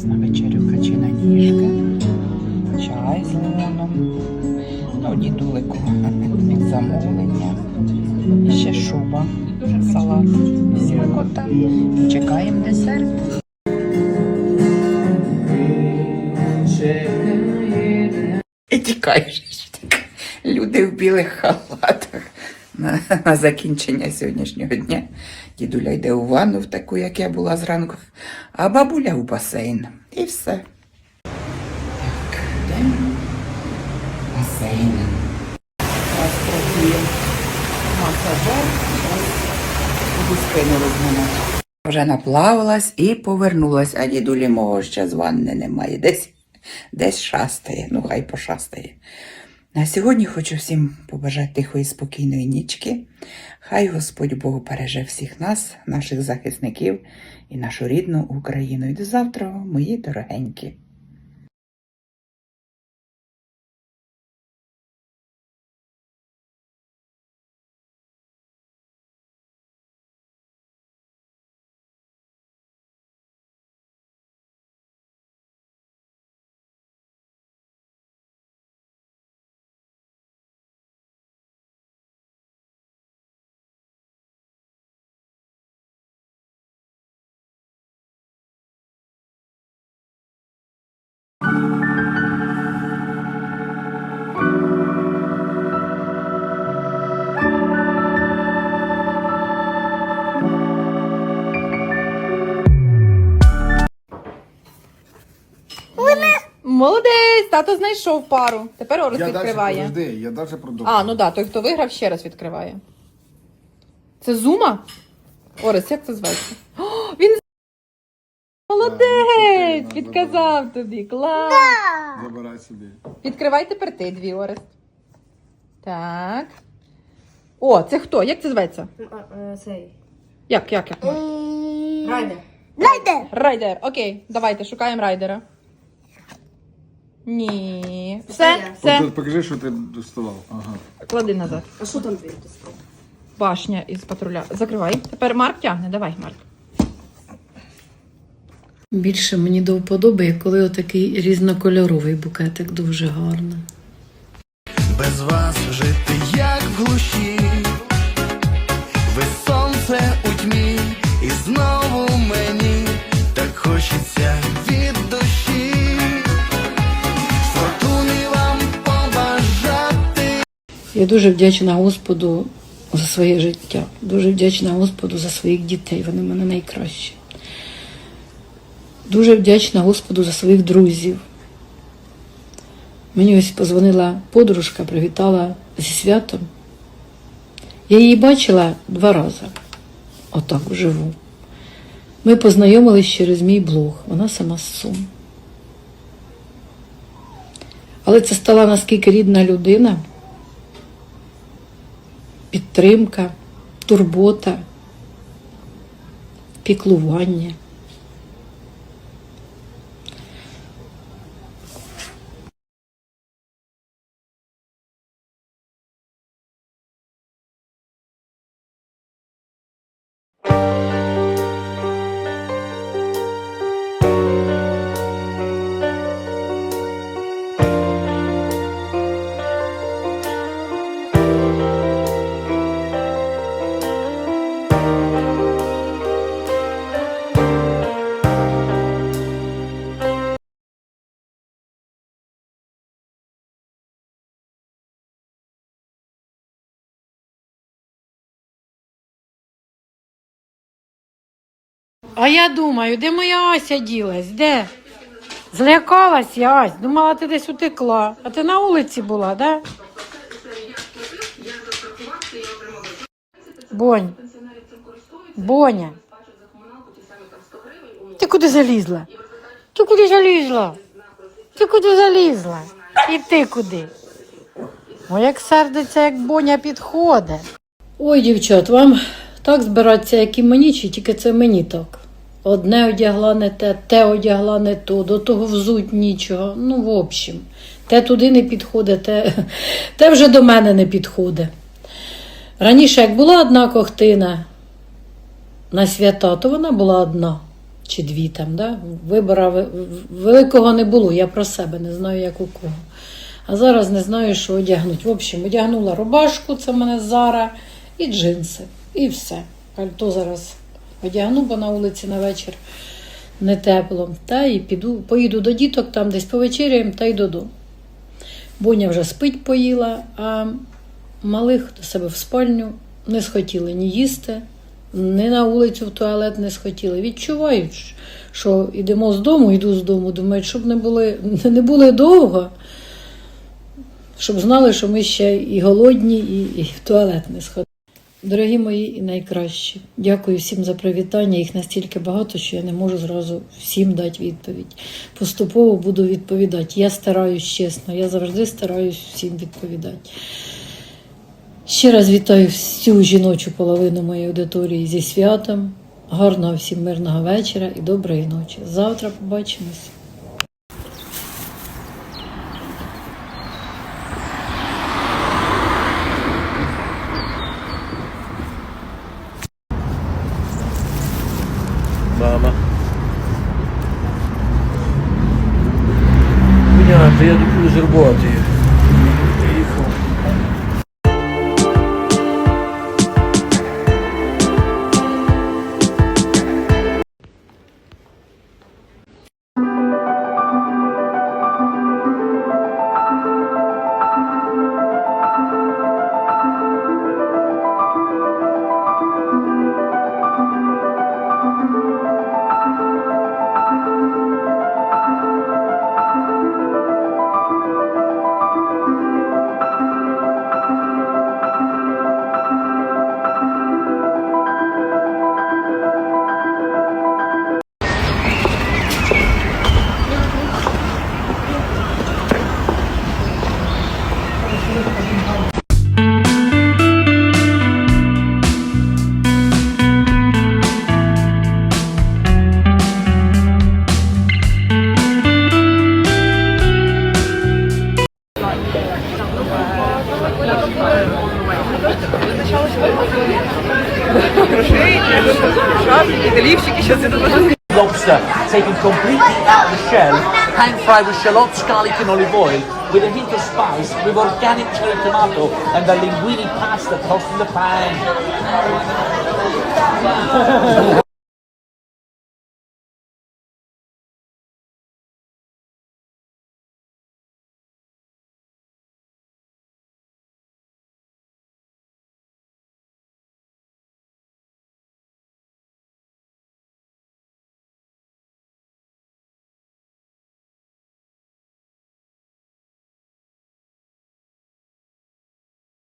нас на вечерю качина ніжка, чай з лимоном, ну, дідулику від замовлення, ще шуба, салат, смакота. Чекаємо десерт. І тікаєш. Люди в білих халатах на, на закінчення сьогоднішнього дня. Дідуля йде у ванну в таку, як я була зранку, а бабуля у басейн. І все. Так, йдемо. Басейн. Зараз трохи масажер. Буду спину розминати. Вже наплавалась і повернулась, а дідулі мого ще з ванни немає. Десь, десь шастає, ну хай пошастає. На сьогодні хочу всім побажати тихої, спокійної нічки. Хай Господь Бог береже всіх нас, наших захисників і нашу рідну Україну. І до завтра, мої дорогенькі. Молодець! Тато знайшов пару. Тепер Орес Я далі, відкриває. подожди, я далі продовжую. А, ну да, той, хто виграв, ще раз відкриває. Це зума? Орес, як це зветься? О, він з- Молодець! Да, Підказав тобі. Клас! Забирай собі. Відкривай тепер ти дві, Орес. Так. О, це хто? Як це зветься? Е, Цей. Як, як, як? Райдер. Райдер. Окей, давайте шукаємо райдера. Ні. Все, все. Покажи, що ти доставав. Ага. Клади назад. А що там твій достав? Башня із патруля. Закривай. Тепер Марк тягне. Давай, Марк. Більше мені до вподоби, коли отакий різнокольоровий букетик дуже гарно. без вас жити як в глуші, ви сонце у тьмі, і знову мені так хочеться від Я дуже вдячна Господу за своє життя. Дуже вдячна Господу за своїх дітей. Вони в мене найкращі. Дуже вдячна Господу за своїх друзів. Мені ось позвонила подружка, привітала зі святом. Я її бачила два рази, отак вживу. Ми познайомились через мій блог. Вона сама з Сум. Але це стала наскільки рідна людина, підтримка, турбота, піклування. А я думаю, де моя Ася ділась? Де? Злякалась я, Ась. Думала, ти десь утекла. А ти на вулиці була, да? Бонь. Боня. Ти куди залізла? Ти куди залізла? Ти куди залізла? І ти куди? О, як сердиться, як Боня підходить. Ой, дівчат, вам так збиратися, як і мені, чи тільки це мені так. Одне одягла не те, те одягла не то, до того взуть нічого. Ну, в общем, те туди не підходить, те, те вже до мене не підходить. Раніше, як була одна кохтина на свята, то вона була одна. чи дві там. Да? Вибора великого не було, я про себе не знаю, як у кого. А зараз не знаю, що одягнути. В общем, одягнула рубашку, це в мене Зара, і джинси. І все. Пальто зараз одягну, бо на вулиці на вечір не тепло. Та і піду, поїду до діток, там десь повечеряємо та й додому. Боня вже спить поїла, а малих до себе в спальню не схотіли ні їсти, ні на вулицю в туалет не схотіли. Відчувають, що йдемо з дому, йду з дому, думають, щоб не були, не були довго, щоб знали, що ми ще і голодні, і, і в туалет не сходили. Дорогі мої і найкращі, дякую всім за привітання. Їх настільки багато, що я не можу зразу всім дати відповідь. Поступово буду відповідати. Я стараюсь чесно, я завжди стараюсь всім відповідати. Ще раз вітаю всю жіночу половину моєї аудиторії зі святом. Гарного всім мирного вечора і доброї ночі. Завтра побачимось. vedo più srubuoti. Lobster taken completely out of the shell, pan fried with shallots, garlic and olive oil, with a hint of spice, with organic cherry tomato and the linguine pasta tossed in the pan.